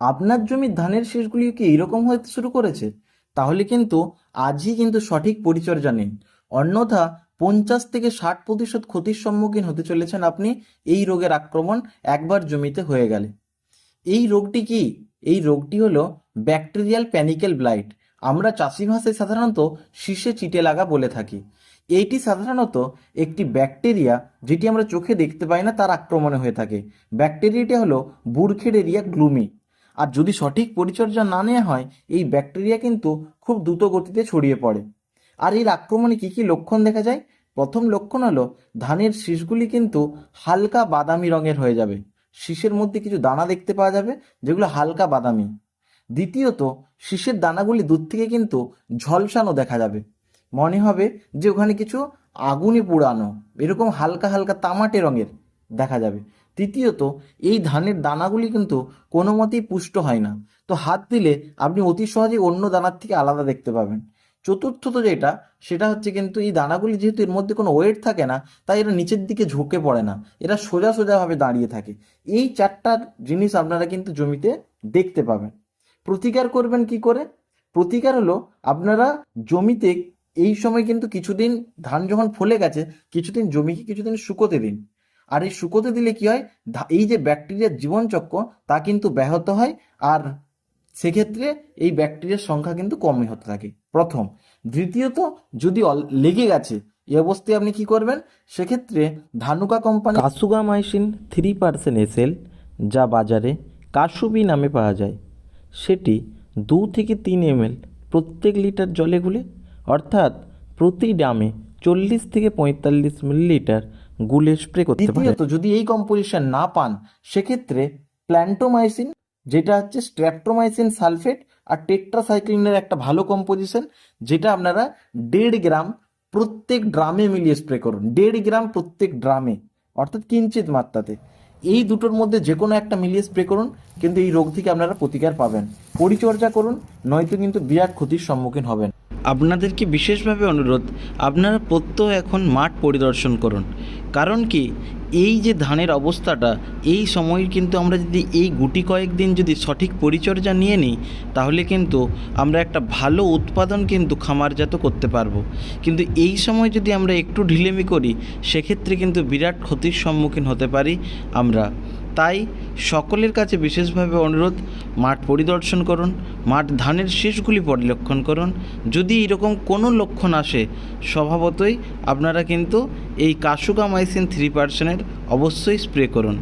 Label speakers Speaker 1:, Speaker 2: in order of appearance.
Speaker 1: আপনার জমির ধানের শীষগুলি কি এইরকম হতে শুরু করেছে? তাহলে কিন্তু আজই কিন্তু সঠিক পরিচর্যা নিন। অন্যথা পঞ্চাশ থেকে ষাট প্রতিশত ক্ষতির সম্মুখীন হতে চলেছেন আপনি। এই রোগের আক্রমণ একবার জমিতে হয়ে গেলে। এই রোগটি কি? এই রোগটি হলো ব্যাকটেরিয়াল প্যানিক্যাল ব্লাইট। আমরা চাষি ভাষায় সাধারণত শীষে চিটে লাগা বলে থাকি। এইটি সাধারণত একটি ব্যাকটেরিয়া যেটি আমরা চোখে দেখতে পাই না, তার আক্রমণে হয়ে থাকে। ব্যাকটেরিয়াটি হলো বুরখেডেরিয়া গ্লুমি। আর যদি সঠিক পরিচর্যা না নেওয়া হয়, এই ব্যাকটেরিয়া কিন্তু খুব দ্রুত গতিতে ছড়িয়ে পড়ে। আর এর আক্রমণে কী কী লক্ষণ দেখা যায়? প্রথম লক্ষণ হলো, ধানের শীষগুলি কিন্তু হালকা বাদামি রঙের হয়ে যাবে। শীষের মধ্যে কিছু দানা দেখতে পাওয়া যাবে, যেগুলো হালকা বাদামি। দ্বিতীয়ত, শীষের দানাগুলি দূর থেকে কিন্তু ঝলসানো দেখা যাবে। মনে হবে যে ওখানে কিছু আগুনে পোড়ানো, এরকম হালকা হালকা তামাটে রঙের দেখা যাবে। তৃতীয়ত, এই ধানের দানাগুলি কিন্তু কোনো মতেই পুষ্ট হয় না। তো হাত দিলে আপনি অতি সহজেই অন্য দানার থেকে আলাদা দেখতে পাবেন। চতুর্থত যেটা, সেটা হচ্ছে কিন্তু এই দানাগুলি যেহেতু এর মধ্যে কোনো ওয়েট থাকে না, তাই এরা নিচের দিকে ঝুঁকে পড়ে না। এরা সোজা সোজাভাবে দাঁড়িয়ে থাকে। এই চারটার জিনিস আপনারা কিন্তু জমিতে দেখতে পাবেন। প্রতিকার করবেন কি করে? প্রতিকার হলো, আপনারা জমিতে এই সময় কিন্তু কিছুদিন ধান যখন ফলে গেছে, কিছুদিন জমিকে কিছুদিন শুকোতে দিন। আর এই শুকোতে দিলে কি হয়? এই যে ব্যাকটেরিয়ার জীবনচক্র, তা কিন্তু ব্যাহত হয় আর সেক্ষেত্রে এই ব্যাকটেরিয়ার সংখ্যা কিন্তু কমই হতে থাকে। প্রথম। দ্বিতীয়ত, যদি লেগে গেছে, এই অবস্থায় আপনি কি করবেন? সেক্ষেত্রে Dhanuka company
Speaker 2: kasugamycin three percent SL যা বাজারে কাসুবি নামে পাওয়া যায়। সেটি দু থেকে তিন এমএল প্রত্যেক লিটার জলে গুলে, অর্থাৎ প্রতি ড্রামে চল্লিশ থেকে পঁয়তাল্লিশ মিলিলিটার গুলে স্প্রে করতে পারেন
Speaker 1: দ্বিতীয়ত, যদি এই কম্পোজিশন না পান, সেক্ষেত্রে প্ল্যান্টোমাইসিন যেটা হচ্ছে স্ট্র্যাপ্টোমাইসিন সালফেট আর টেট্রাসাইক্লিনের একটা ভালো কম্পোজিশন যেটা আপনারা দেড় গ্রাম প্রত্যেক ড্রামে মিলিয়ে স্প্রে করুন। দেড় গ্রাম প্রত্যেক ড্রামে, অর্থাৎ কিঞ্চিত মাত্রাতে। এই দুটোর মধ্যে যে কোনো একটা মিলিয়ে স্প্রে করুন, কিন্তু এই রোগ থেকে আপনারা প্রতিকার পাবেন। পরিচর্যা করুন, নয়তো কিন্তু বিরাট ক্ষতির সম্মুখীন হবেন।
Speaker 2: আপনাদেরকে বিশেষভাবে অনুরোধ, আপনারা প্রত্যহ এখন মাঠ পরিদর্শন করুন। কারণ কি, এই যে ধানের অবস্থাটা, এই সময় কিন্তু আমরা যদি এই গুটি কয়েকদিন যদি সঠিক পরিচর্যা নিয়ে নিই, তাহলে কিন্তু আমরা একটা ভালো উৎপাদন কিন্তু খামারজাত করতে পারব। কিন্তু এই সময় যদি আমরা একটু ঢিলেমি করি, সেক্ষেত্রে কিন্তু বিরাট ক্ষতির সম্মুখীন হতে পারি আমরা। তাই সকলের কাছে বিশেষভাবে অনুরোধ, মাঠ পরিদর্শন করুন, মাঠ ধানের শীষগুলি পরিলক্ষণ করুন। যদি এরকম কোনো লক্ষণ আসে, স্বভাবতই আপনারা কিন্তু এই কাসুকামাইসিন থ্রি পার্সেন্টের অবশ্যই স্প্রে করুন।